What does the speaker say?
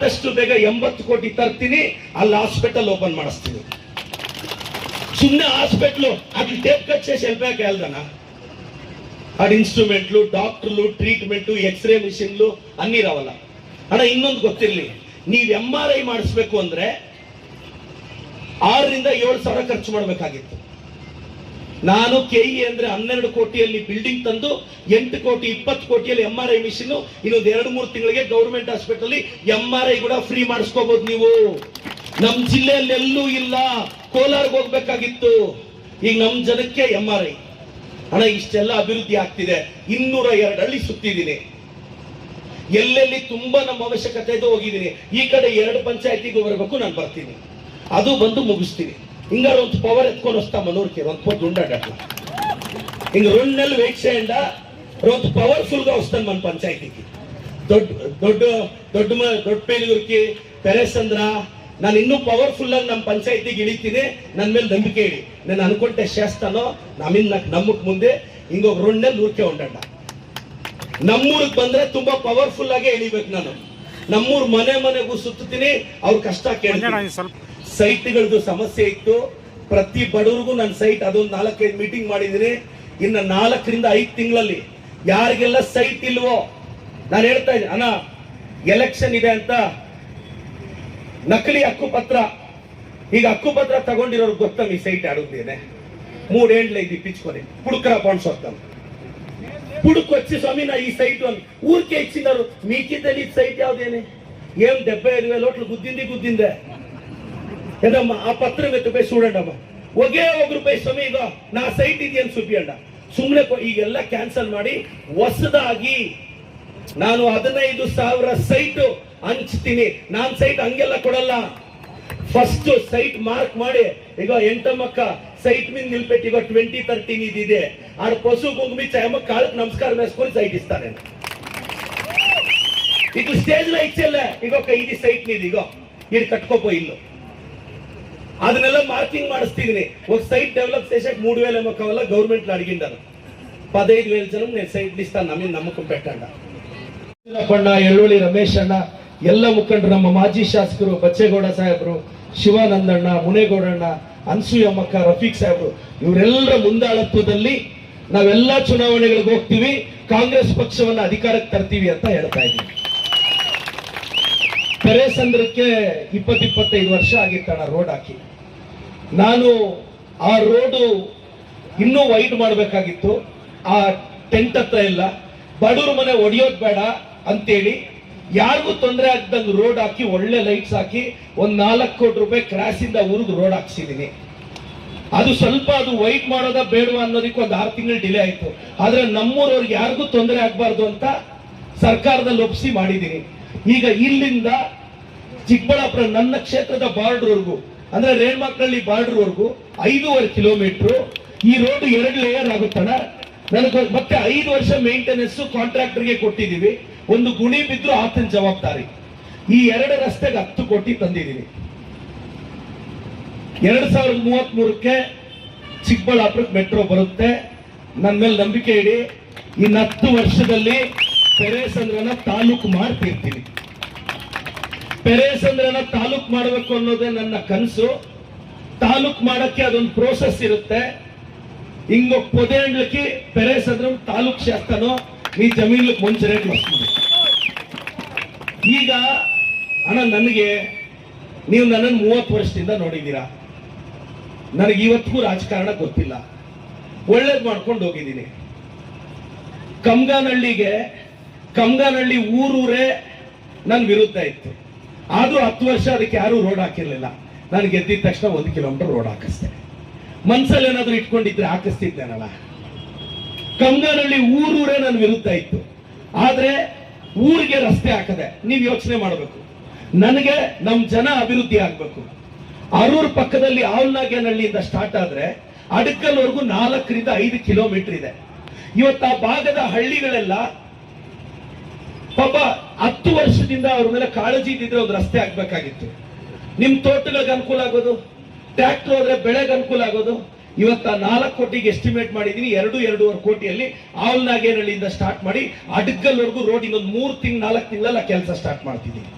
ಆದಷ್ಟು ಬೇಗ ಎಂಬತ್ತು ಕೋಟಿ ತರ್ತೀನಿ ಅಲ್ಲಿ ಹಾಸ್ಪಿಟಲ್ ಓಪನ್ ಮಾಡಿಸ್ತೀನಿ ಸುಮ್ಮನೆ ಹಾಸ್ಪಿಟ್ಲು అది టేప్ కట్ చేసి వెళ్ళిపోయాక వెళ్దానా ఆడ ఇన్స్ట్రుమెంట్లు డాక్టర్లు ట్రీట్మెంట్ ఎక్స్రే మిషన్లు అన్నీ రావాల ಅಣ್ಣ ಇನ್ನೊಂದು ಗೊತ್ತಿರಲಿ ನೀವು ಎಂ ಆರ್ ಐ ಮಾಡಿಸ್ಬೇಕು ಅಂದ್ರೆ ಆರರಿಂದ ಏಳು ಸಾವಿರ ಖರ್ಚು ಮಾಡಬೇಕಾಗಿತ್ತು ನಾನು ಕೆಇ ಅಂದ್ರೆ ಹನ್ನೆರಡು ಕೋಟಿಯಲ್ಲಿ ಬಿಲ್ಡಿಂಗ್ ತಂದು ಎಂಟು ಕೋಟಿ, ಇಪ್ಪತ್ತು ಕೋಟಿಯಲ್ಲಿ ಎಂ ಆರ್ ಐ ಮಿಷಿನ್ ಇನ್ನೊಂದು ಎರಡು ಮೂರು ತಿಂಗಳಿಗೆ government hospital M R I ಕೂಡ ಫ್ರೀ ಮಾಡಿಸ್ಕೋಬಹುದು ನೀವು. ನಮ್ ಜಿಲ್ಲೆಯಲ್ಲಿ ಎಲ್ಲೂ ಇಲ್ಲ. ಕೋಲಾರ್ಗೆ ಹೋಗ್ಬೇಕಾಗಿತ್ತು. ಈಗ ನಮ್ ಜನಕ್ಕೆ ಎಂ ಆರ್ ಐ ಹಣ ಇಷ್ಟೆಲ್ಲ ಅಭಿವೃದ್ಧಿ ಆಗ್ತಿದೆ. ಇನ್ನೂರ ಎರಡು ಹಳ್ಳಿ ಸುತ್ತಿದ್ದೀನಿ. ಎಲ್ಲೆಲ್ಲಿ ತುಂಬಾ ನಮ್ಮ ಅವಶ್ಯಕತೆ ಹೋಗಿದ್ದೀನಿ. ಈ ಕಡೆ ಎರಡು ಪಂಚಾಯತಿಗೂ ಬರಬೇಕು, ನಾನು ಬರ್ತೀನಿ. ಅದು ಬಂದು ಮುಗಿಸ್ತೀನಿ. ಹಿಂಗಾರು ಒಂದು ಪವರ್ ಎತ್ಕೊಂಡು ಹೊಸ್ತಾ ಮನೋರ್ಕೆ ಒಂದು ಪೊದ್ದು ಉಂಡಾಡಲ್ಲ ಹಿಂಗ ರುಣ್ಣಲ್ಲಿ ವೇಕ್ಷೆಯಿಂದ ಒಂದು ಪವರ್ಫುಲ್ಗ ವಸ್ತಾನ ಮನ ಪಂಚಾಯತಿಗೆ. ದೊಡ್ಡ ದೊಡ್ಡ ದೊಡ್ಡ ದೊಡ್ಡ ಪೇಲಿಗುರ್ಕಿ ಪೆರೇಸ್ ಅಂದ್ರ ನಾನು ಇನ್ನೂ ಪವರ್ಫುಲ್ ಆಗಿ ನಮ್ಮ ಪಂಚಾಯತಿಗೆ ಇಳಿತೀನಿ ನನ್ನ ಮೇಲೆ ನಂಬಿಕೆ ಇಡಿ. ನಾನು ಅನ್ಕೊಂಡೆ ಶಾಸ್ತಾನೋ ನಮ್ಮಿಂದ ನಮ್ಮಕ್ ಮುಂದೆ ಹಿಂಗೋಗಿ ರುಣ್ಣಲ್ಲಿ ಊರ್ಕೆ ಉಂಡಾಡ ನಮ್ಮೂರಿಗೆ ಬಂದ್ರೆ ತುಂಬಾ ಪವರ್ಫುಲ್ ಆಗಿ ಇಳಿಬೇಕು ನಾನು. ನಮ್ಮೂರ್ ಮನೆ ಮನೆಗೂ ಸುತ್ತೀನಿ ಅವ್ರ ಕಷ್ಟ ಕೇಳ್ತೀನಿ. ಸೈಟ್ಗಳದ್ದು ಸಮಸ್ಯೆ ಇತ್ತು. ಪ್ರತಿ ಬಡವರಿಗೂ ನನ್ನ ಸೈಟ್ ಅದೊಂದು ನಾಲ್ಕೈದು ಮೀಟಿಂಗ್ ಮಾಡಿದ್ದೀನಿ. ಇನ್ನು ನಾಲ್ಕರಿಂದ ಐದು ತಿಂಗಳಲ್ಲಿ ಯಾರಿಗೆಲ್ಲ ಸೈಟ್ ಇಲ್ವೋ, ನಾನು ಹೇಳ್ತಾ ಇದ್ದೀನಿ ಅಣ್ಣ ಎಲೆಕ್ಷನ್ ಇದೆ ಅಂತ ನಕಲಿ ಹಕ್ಕುಪತ್ರ. ಈಗ ಹಕ್ಕುಪತ್ರ ತಗೊಂಡಿರೋರು ಗೊತ್ತಮ್ಮ ಈ ಸೈಟ್ ಆಡೋದೇನೆ ಮೂಡ್ ಏಂಡ್ಲ ಇದು ಪಿಚ್ಕೊನೆ ಪುಡ್ಕರ ಬಾಂಡ್ ಸೊತ್ತಮ್ ಪುಡುಕು ಹಚ್ಚಿ ಸ್ವಾಮಿ, ನಾ ಈ ಸೈಟ್ ಒಂದು ಊರ್ಕೆ ಇಚ್ಚಿನಾರು ಮೀಕಿದ್ದಲ್ಲಿ ಸೈಟ್ ಯಾವ್ದೇನೆ? ಏನ್ ಡೆಬ್ಬೆ ಇರುವೆ ಲೋಟ್ಲು ಗುದ್ದಿಂದಿ, ಗುದ್ದಿಂದೆ. ఏదమ్మా ఆ పత్రం ఎత్తుపోయి చూడండి అమ్మా ఒకే ఒక ರೂಪಾಯಿ ಸ್ವಾಮಿ ಈಗ ನಾ ಸೈಟ್ ಇದೆಯಂತ ಸುಪಿಯಂಡ ಸುಮ್ಮನೆ ಈಗೆಲ್ಲ ಕ್ಯಾನ್ಸಲ್ ಮಾಡಿ ಹೊಸದಾಗಿ ನಾನು ಹದಿನೈದು ಸಾವಿರ ಸೈಟ್ ಹಂಚ್ತೀನಿ ನಾನ್ ಸೈಟ್ ಹಂಗೆಲ್ಲ ಕೊಡಲ್ಲ ಫಸ್ಟ್ ಸೈಟ್ ಮಾರ್ಕ್ ಮಾಡಿ ಈಗ ಎಂಟಮ್ಮಕ್ಕ ಸೈಟ್ మీద నిలబెట్టి ಈಗ ట్వంటీ థర్టీన్ ఇది ಇದೆ ఆడ పశు కుంకుమి చాయమ్మ కాళ్ళకి నమస్కారం వేసుకొని సైట్ ఇస్తాను ఇట్లా స్టేజ్ లో ఇచ్చేలే ಈಗ ఒక ఇది సైట్ నీది ఇగో ఇది కట్టుకోపో ఇల్లు ಅದನ್ನೆಲ್ಲ మార్కింగ్ ಮಾಡಿಸ್ತಿದ್ದೀನಿ ఒక సైట్ డెవలప్ చేసాక మూడు వేల ఏమో కావాలా గవర్నమెంట్ లో అడిగిండాను పదహైదు వేల జనం నేను సైట్లు ఇస్తాను నా మీద నమ్మకం పెట్టండి ಬಣ್ಣ ಎಳ್ಳುಳ್ಳಿ ರಮೇಶ್ ಅಣ್ಣ ಎಲ್ಲ ಮುಖಂಡರು ನಮ್ಮ ಮಾಜಿ ಶಾಸಕರು ಬಚ್ಚೇಗೌಡ ಸಾಹೇಬರು ಶಿವಾನಂದಣ್ಣ ಮುನೇಗೌಡಣ್ಣ ಅನ್ಸೂಯಮ್ಮಕ್ಕ ರಫೀಕ್ ಸಾಹೇಬರು ಇವರೆಲ್ಲರ ಮುಂದಾಳತ್ವದಲ್ಲಿ ನಾವೆಲ್ಲ ಚುನಾವಣೆಗಳಿಗೆ ಹೋಗ್ತೀವಿ ಕಾಂಗ್ರೆಸ್ ಪಕ್ಷವನ್ನ ಅಧಿಕಾರಕ್ಕೆ ತರ್ತೀವಿ ಅಂತ ಹೇಳ್ತಾ ಇದ್ದೀವಿ ಪೆರೇಸಂದ್ರಕ್ಕೆ ಇಪ್ಪತ್ ಇಪ್ಪತ್ತೈದು ವರ್ಷ ಆಗಿತ್ತಣ್ಣ ರೋಡ್ ಹಾಕಿ ನಾನು ಆ ರೋಡು ಇನ್ನೂ ವೈಡ್ ಮಾಡಬೇಕಾಗಿತ್ತು. ಆ ಟೆಂಟ್ ಹತ್ರ ಇಲ್ಲ ಬಡವ್ರ ಮನೆ ಒಡೆಯೋದು ಬೇಡ ಅಂತೇಳಿ ಯಾರಿಗೂ ತೊಂದರೆ ಆಗ್ದಂಗೆ ರೋಡ್ ಹಾಕಿ, ಒಳ್ಳೆ ಲೈಟ್ಸ್ ಹಾಕಿ ಒಂದು ನಾಲ್ಕು ಕೋಟಿ ರೂಪಾಯಿ ಕ್ರಾಸ್ ಇಂದ ಊರಿಗೆ ರೋಡ್ ಹಾಕ್ಸಿದ್ದೀನಿ ಅದು ಸ್ವಲ್ಪ ಅದು ವೈಟ್ ಮಾಡೋದ ಬೇಡವಾ ಅನ್ನೋದಕ್ಕೆ ಒಂದು ಆರು ತಿಂಗಳು ಡಿಲೇ ಆಯ್ತು. ಆದ್ರೆ ನಮ್ಮೂರವ್ರಿಗೆ ಯಾರಿಗೂ ತೊಂದರೆ ಆಗಬಾರ್ದು ಅಂತ ಸರ್ಕಾರದಲ್ಲಿ ಒಪ್ಪಿಸಿ ಮಾಡಿದ್ದೀನಿ ಈಗ ಇಲ್ಲಿಂದ ಚಿಕ್ಕಬಳ್ಳಾಪುರ, ನನ್ನ ಕ್ಷೇತ್ರದ ಬಾರ್ಡರ್ವರೆಗೂ ಅಂದ್ರೆ ರೇಣ್ಮಕ್ಳಳ್ಳಿ ಬಾರ್ಡರ್ವರೆಗೂ ಐದೂವರೆ ಕಿಲೋಮೀಟರ್ ಈ ರೋಡ್ ಎರಡು ಲೇಯರ್ ಆಗುತ್ತಣ ನನಗೆ ಮತ್ತೆ ಐದು ವರ್ಷ ಮೇಂಟೆನೆನ್ಸ್ ಕಾಂಟ್ರಾಕ್ಟರ್ಗೆ ಕೊಟ್ಟಿದ್ದೀವಿ ಒಂದು ಗುಣಿ ಬಿದ್ರು ಆತನ ಜವಾಬ್ದಾರಿ. ಈ ಎರಡು ರಸ್ತೆಗೆ ಹತ್ತು ಕೋಟಿ ತಂದಿದ್ದೀವಿ ಎರಡ್ ಸಾವಿರದ ಮೂವತ್ತ್ ಮೂರಕ್ಕೆ ಚಿಕ್ಕಬಳ್ಳಾಪುರಕ್ಕೆ ಮೆಟ್ರೋ ಬರುತ್ತೆ. ನನ್ನ ಮೇಲೆ ನಂಬಿಕೆ ಇಡಿ. ಇನ್ನು ಹತ್ತು ವರ್ಷದಲ್ಲಿ ಪೆರೇಸಂದ್ರನ ತಾಲೂಕು ಮಾಡ್ತಿರ್ತೀನಿ. ಪೆರೇಸಂದ್ರನ ತಾಲೂಕ್ ಮಾಡಬೇಕು ಅನ್ನೋದೇ ನನ್ನ ಕನಸು ತಾಲೂಕ್ ಮಾಡಕ್ಕೆ ಅದೊಂದು ಪ್ರೋಸೆಸ್ ಇರುತ್ತೆ ఇంకొక పొదేండ్లకి పెరేసంద్రం తాలూక్ చేస్తాను మీ జమీన్లకు మంచి రేట్లు వస్తుంది ಈಗ ಅಣ್ಣ ನನಗೆ ನೀವು ನನ್ನನ್ನು ಮೂವತ್ತು ವರ್ಷದಿಂದ ನೋಡಿದ್ದೀರಾ ನನಗೆ ಇವತ್ತಿಗೂ ರಾಜಕಾರಣ ಗೊತ್ತಿಲ್ಲ ಒಳ್ಳೇದು ಮಾಡ್ಕೊಂಡು ಹೋಗಿದ್ದೀನಿ ಕಮ್ಗಾನಹಳ್ಳಿಗೆ ಕಮ್ಗಾನಹಳ್ಳಿ ಊರೂರೇ ನನ್ನ ವಿರುದ್ಧ ಇತ್ತು ಆದ್ರೂ ಹತ್ತು ವರ್ಷ ಅದಕ್ಕೆ ಯಾರೂ ರೋಡ್ ಹಾಕಿರ್ಲಿಲ್ಲ. ನಾನು ಗೆದ್ದಿದ ತಕ್ಷಣ ಒಂದು ಕಿಲೋಮೀಟರ್ ರೋಡ್ ಹಾಕಿಸ್ತೇನೆ ಮನ್ಸಲ್ಲಿ ಏನಾದರೂ ಇಟ್ಕೊಂಡಿದ್ರೆ ಹಾಕಿಸ್ತಿದ್ದೇನಲ್ಲ ಕಂಗನಹಳ್ಳಿ ಊರೂರೇ ನನ್ನ ವಿರುದ್ಧ ಇತ್ತು. ಆದ್ರೆ ಊರಿಗೆ ರಸ್ತೆ ಹಾಕದೆ ನೀವು ಯೋಚನೆ ಮಾಡಬೇಕು. ನನಗೆ ನಮ್ ಜನ ಅಭಿವೃದ್ಧಿ ಆಗ್ಬೇಕು. ಅರೂರ್ ಪಕ್ಕದಲ್ಲಿ ಆವಲ್ನಾಗೇನಹಳ್ಳಿಯಿಂದ ಸ್ಟಾರ್ಟ್ ಆದ್ರೆ ಅಡಕಲ್ವರೆಗೂ ನಾಲ್ಕರಿಂದ ಐದು ಕಿಲೋಮೀಟರ್ ಇದೆ. ಇವತ್ತು ಆ ಭಾಗದ ಹಳ್ಳಿಗಳೆಲ್ಲ ಪಾಪ ಹತ್ತು ವರ್ಷದಿಂದ ಅವ್ರ ಮೇಲೆ ಕಾಳಜಿ ಇದ್ದಿದ್ರೆ ಒಂದು ರಸ್ತೆ ಆಗ್ಬೇಕಾಗಿತ್ತು ನಿಮ್ ತೋಟಗಳಿಗೆ ಅನುಕೂಲ ಆಗೋದು ಟ್ರ್ಯಾಕ್ಟರ್ ಹೋದ್ರೆ ಬೆಳೆಗೆ ಅನುಕೂಲ ಆಗೋದು. ಇವತ್ತ ನಾಲ್ಕು ಕೋಟಿಗೆ ಎಸ್ಟಿಮೇಟ್ ಮಾಡಿದೀನಿ, ಎರಡು, ಎರಡೂವರೆ ಕೋಟಿಯಲ್ಲಿ ಆಲ್ನಾಗೇನಹಳ್ಳಿಯಿಂದ ಸ್ಟಾರ್ಟ್ ಮಾಡಿ, ಅಡ್ಗಲ್ವರೆಗೂ ರೋಡ್ ಇನ್ನೊಂದು ಮೂರು ತಿಂಗ್, ನಾಲ್ಕು ತಿಂಗಳ ಕೆಲಸ ಸ್ಟಾರ್ಟ್ ಮಾಡ್ತಿದ್ದೀನಿ.